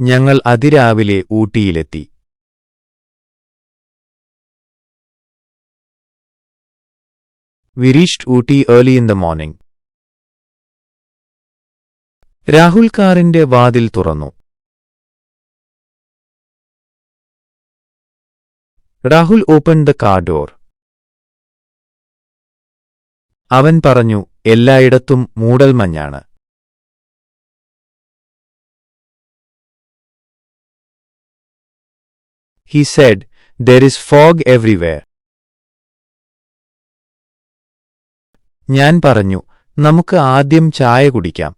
ഞങ്ങൾ അതിരാവിലെ ഊട്ടിയിലെത്തി. We reached Ooty early in the morning Rahul കാറിന്റെ വാതിൽ തുറന്നു. Rahul open the car door അവൻ പറഞ്ഞു എല്ലായിടത്തും മൂടൽമഞ്ഞാണ്. He said, There is fog everywhere. ഞാൻ പറഞ്ഞു നമുക്ക് ആദ്യം ചായ കുടിക്കാം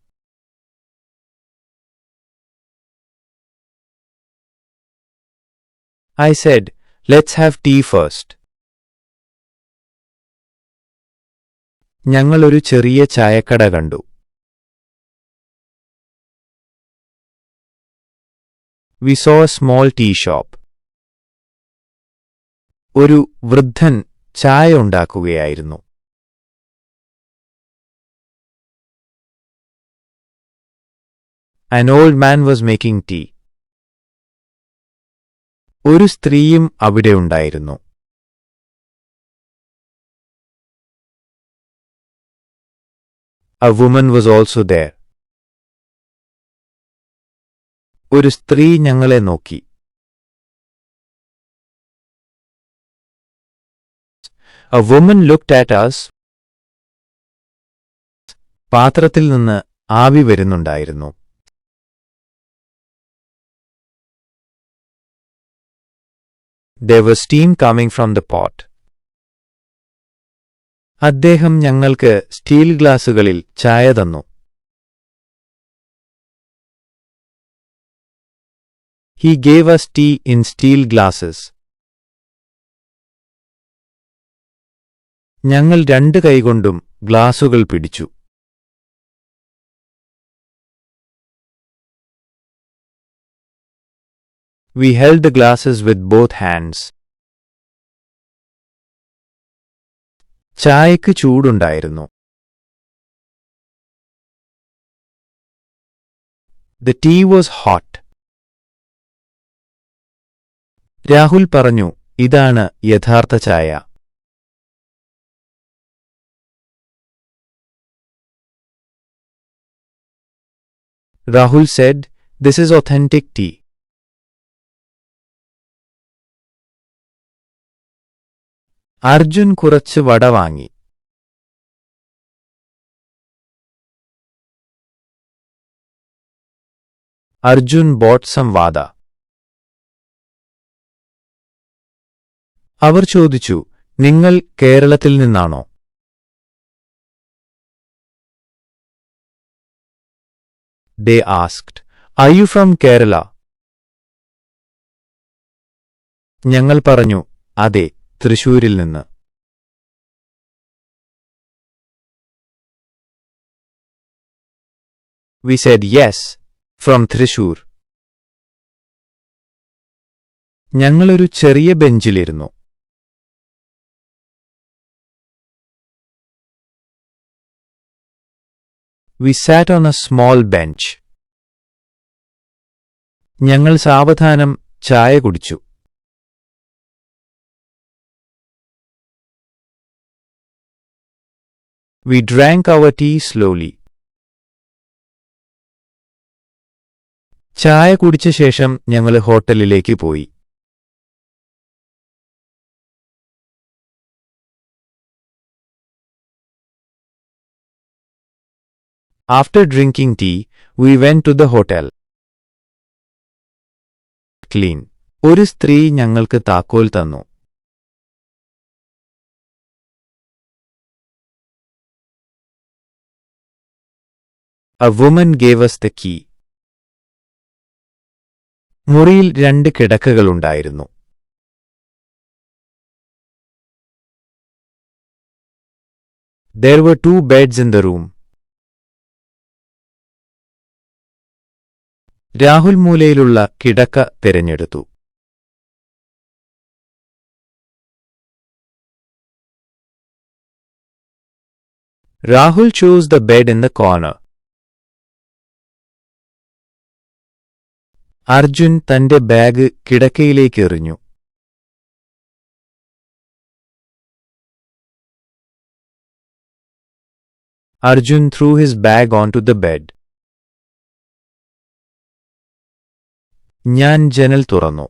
I said, Let's have tea first. ഞങ്ങളൊരു ചെറിയ ചായക്കട കണ്ടു we saw a small tea shop ഒരു വൃദ്ധൻ ചായ ഉണ്ടാക്കുകയായിരുന്നു An old man was making tea. ഒരു സ്ത്രീയും അവിടെ ഉണ്ടായിരുന്നു A woman was also there. ഒരു സ്ത്രീ ഞങ്ങളെ നോക്കി A woman looked at us. പാത്രത്തിൽ നിന്ന് ആവി വരുന്നുണ്ടായിരുന്നു There was steam coming from the pot. അദ്ദേഹം ഞങ്ങൾക്ക് സ്റ്റീൽ ഗ്ലാസുകളിൽ ചായ തന്നു He gave us tea in steel glasses. ഞങ്ങൾ രണ്ട് കൈകൊണ്ടും ഗ്ലാസുകൾ പിടിച്ചു. We held the glasses with both hands ചായക്ക് ചൂടുണ്ടായിരുന്നു. The tea was hot Rahul പറഞ്ഞു ഇതാണ് യഥാർത്ഥ ചായ. Rahul said, This is authentic tea. Arjun കുറച്ച് വട വാങ്ങി. Arjun bought some vada. അവർ ചോദിച്ചു നിങ്ങൾ കേരളത്തിൽ നിന്നാണോ? They asked, Are you from Kerala? ഞങ്ങൾ പറഞ്ഞു അതെ തൃശൂരിൽ നിന്ന്. We said yes from Thrissur ഞങ്ങളൊരു ചെറിയ ബെഞ്ചിലിരുന്നു. We sat on a small bench. ഞങ്ങൾ സാവധാനം ചായ കുടിച്ചു We drank our tea slowly. ചായ കുടിച്ച ശേഷം ഞങ്ങൾ ഹോട്ടലിലേക്ക് പോയി After drinking tea, we went to the hotel. Clean. ഒരു സ്ത്രീ ഞങ്ങൾക്ക് താക്കോൽ തന്നു A woman gave us the key. മുറിയിൽ രണ്ട് കിടക്കകളുണ്ടായിരുന്നു There were two beds in the room. Rahul മൂലയിലുള്ള കിടക്ക തിരഞ്ഞെടുത്തു. Rahul chose the bed in the corner. Arjun തന്റെ ബാഗ് കിടക്കയിലേക്ക് എറിഞ്ഞു. Arjun threw his bag on to the bed ഞാൻ ജനൽ തുറന്നു.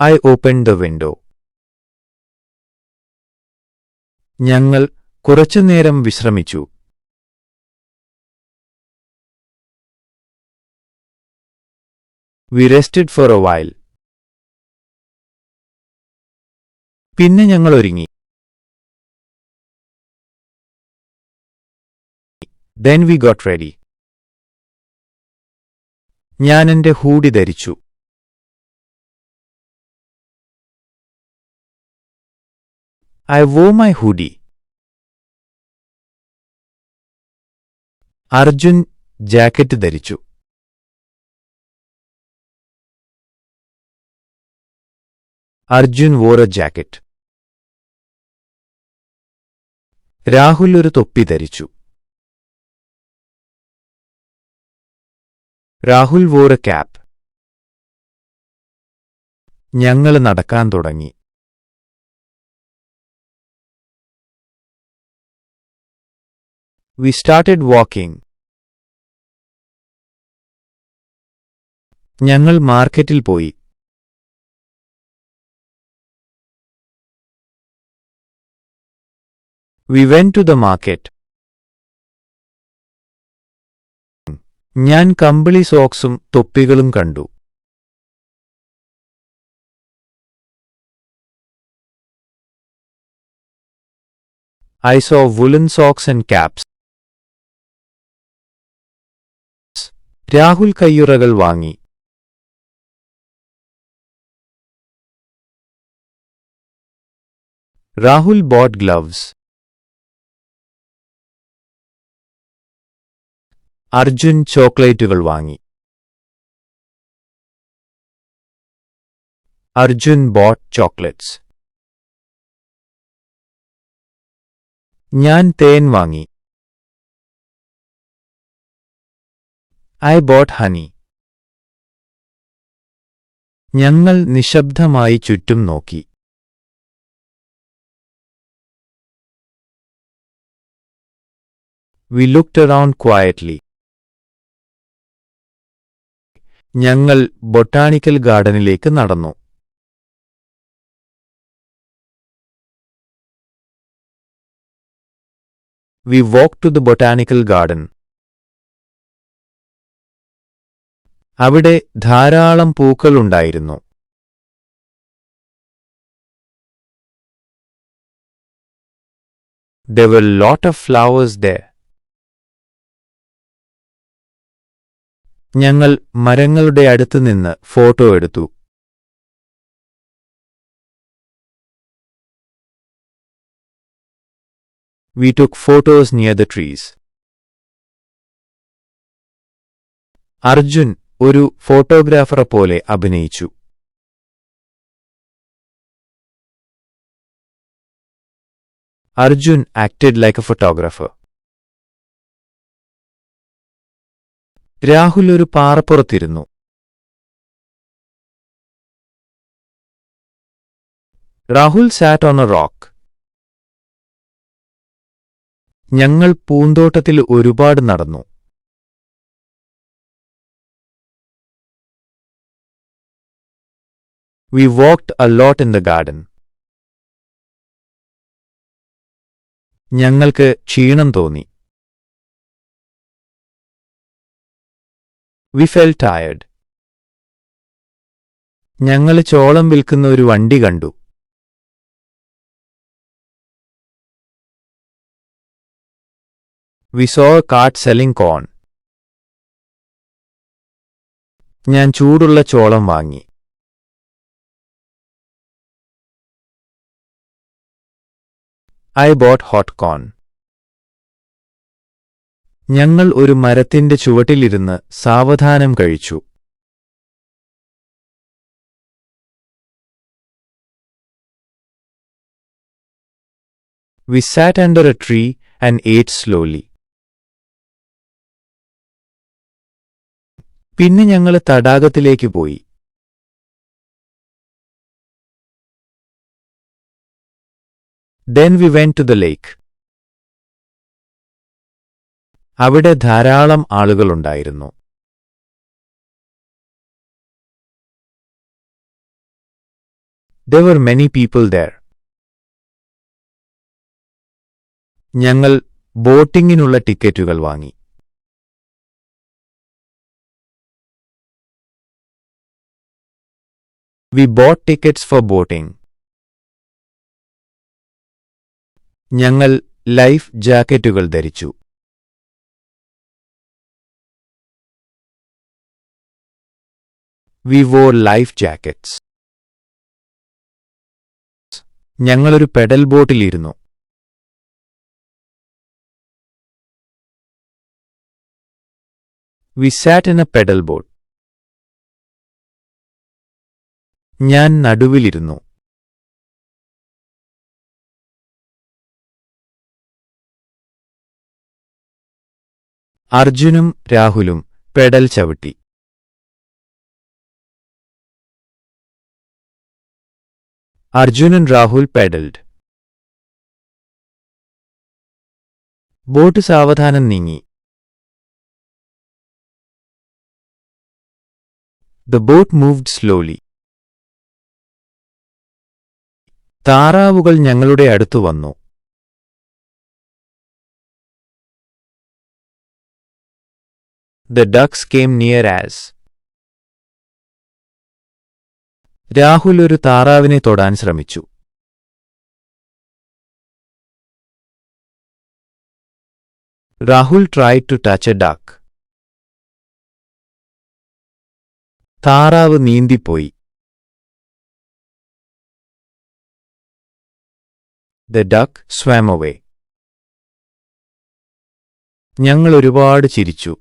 ഐ ഓപ്പൺ ദ വിൻഡോ ഞങ്ങൾ കുറച്ചു നേരം വിശ്രമിച്ചു. We rested for a while പിന്നെ ഞങ്ങൾ ഒരുങ്ങി. ദെൻ വി ഗോട്ട് റെഡി ഞാൻ എന്റെ ഹൂഡി ധരിച്ചു. ഐ വോ മൈ ഹൂഡി അർജുൻ ജാക്കറ്റ് ധരിച്ചു. അർജുൻ എ ജാക്കറ്റ് രാഹുൽ ഒരു തൊപ്പി ധരിച്ചു. രാഹുൽ വോർ എ ക്യാപ്പ് ഞങ്ങൾ നടക്കാൻ തുടങ്ങി. വി സ്റ്റാർട്ടഡ് വാക്കിംഗ് ഞങ്ങൾ മാർക്കറ്റിൽ പോയി. We went to the market ഞാൻ കമ്പിളി സോക്സും തൊപ്പികളും കണ്ടു. I saw woollen socks and caps Rahul കയ്യുറകൾ വാങ്ങി. Rahul bought ഗ്ലവ്സ് അർജുൻ ചോക്ലേറ്റുകൾ വാങ്ങി. അർജുൻ ബോട്ട് ചോക്ലേറ്റ്സ് ഞാൻ തേൻ വാങ്ങി. ഐ ബോട്ട് ഹണി ഞങ്ങൾ നിശബ്ദമായി ചുറ്റും നോക്കി. വി ലുക്ഡ് അറൌണ്ട് ക്വയറ്റ്ലി ഞങ്ങൾ ബൊട്ടാണിക്കൽ ഗാർഡനിലേക്ക് നടന്നു. We walk to the botanical garden അവിടെ ധാരാളം പൂക്കൾ ഉണ്ടായിരുന്നു. There were lot of flowers there. ഞങ്ങൾ മരങ്ങളുടെ അടുത്ത് നിന്ന് ഫോട്ടോ എടുത്തു. We took photos near the trees. Arjun ഒരു ഫോട്ടോഗ്രാഫറെ പോലെ അഭിനയിച്ചു. Arjun acted like a photographer Rahul ഒരു പാറപ്പുറത്തിരുന്നു Rahul sat on a rock ഞങ്ങൾ പൂന്തോട്ടത്തിൽ ഒരുപാട് നടന്നു. We walked a lot in the garden ഞങ്ങൾക്ക് ക്ഷീണം തോന്നി. വി ഫെൽ ടയർഡ് ഞങ്ങൾ ചോളം വിൽക്കുന്ന ഒരു വണ്ടി കണ്ടു. We saw cart selling corn ഞാൻ ചൂടുള്ള ചോളം വാങ്ങി. ഐ ബോട്ട് ഹോട്ട് കോൺ ഞങ്ങൾ ഒരു മരത്തിന്റെ ചുവട്ടിലിരുന്ന് സാവധാനം കഴിച്ചു. We sat under a tree and ate slowly പിന്നെ ഞങ്ങൾ തടാകത്തിലേക്ക് പോയി. Then we went to the lake അവിടെ ധാരാളം ആളുകളുണ്ടായിരുന്നു. Were many people there. ഞങ്ങൾ ബോട്ടിങ്ങിനുള്ള ടിക്കറ്റുകൾ വാങ്ങി. We boat tickets for boating ഞങ്ങൾ ലൈഫ് ജാക്കറ്റുകൾ ധരിച്ചു. വി വോർ ലൈഫ് ജാക്കറ്റ്സ് ഞങ്ങളൊരു pedal ബോട്ടിലിരുന്നു. We sat in a pedal boat ഞാൻ നടുവിലിരുന്നു. അർജുനും രാഹുലും പെഡൽ ചവിട്ടി. അർജുനൻ രാഹുൽ പെഡൽഡ് ബോട്ട് സാവധാനം നീങ്ങി. ദ ബോട്ട് മൂവ്ഡ് സ്ലോലി താറാവുകൾ ഞങ്ങളുടെ അടുത്തു വന്നു. The ducks came near us Rahul ഒരു താറാവിനെ തൊടാൻ ശ്രമിച്ചു. Rahul try to touch a duck. താറാവ് നീന്തിപ്പോയി. The duck swam away. ഞങ്ങൾ ഒരുപാട് ചിരിച്ചു.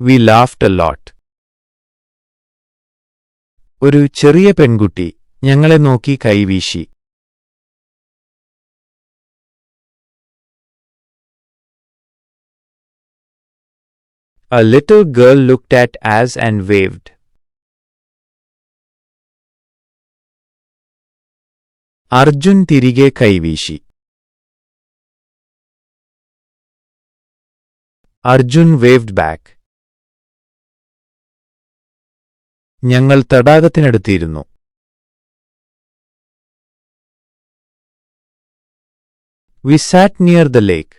വി ലാഫ്റ്റ് എ ലോട്ട് ഒരു ചെറിയ പെൺകുട്ടി ഞങ്ങളെ നോക്കി കൈവീശി. A little girl looked at as and waved. Arjun തിരികെ കൈവീശി. അർജുൻ വേവ്ഡ് ബാക്ക് ഞങ്ങൾ തടാകത്തിനടുത്തിരുന്നു we sat near the lake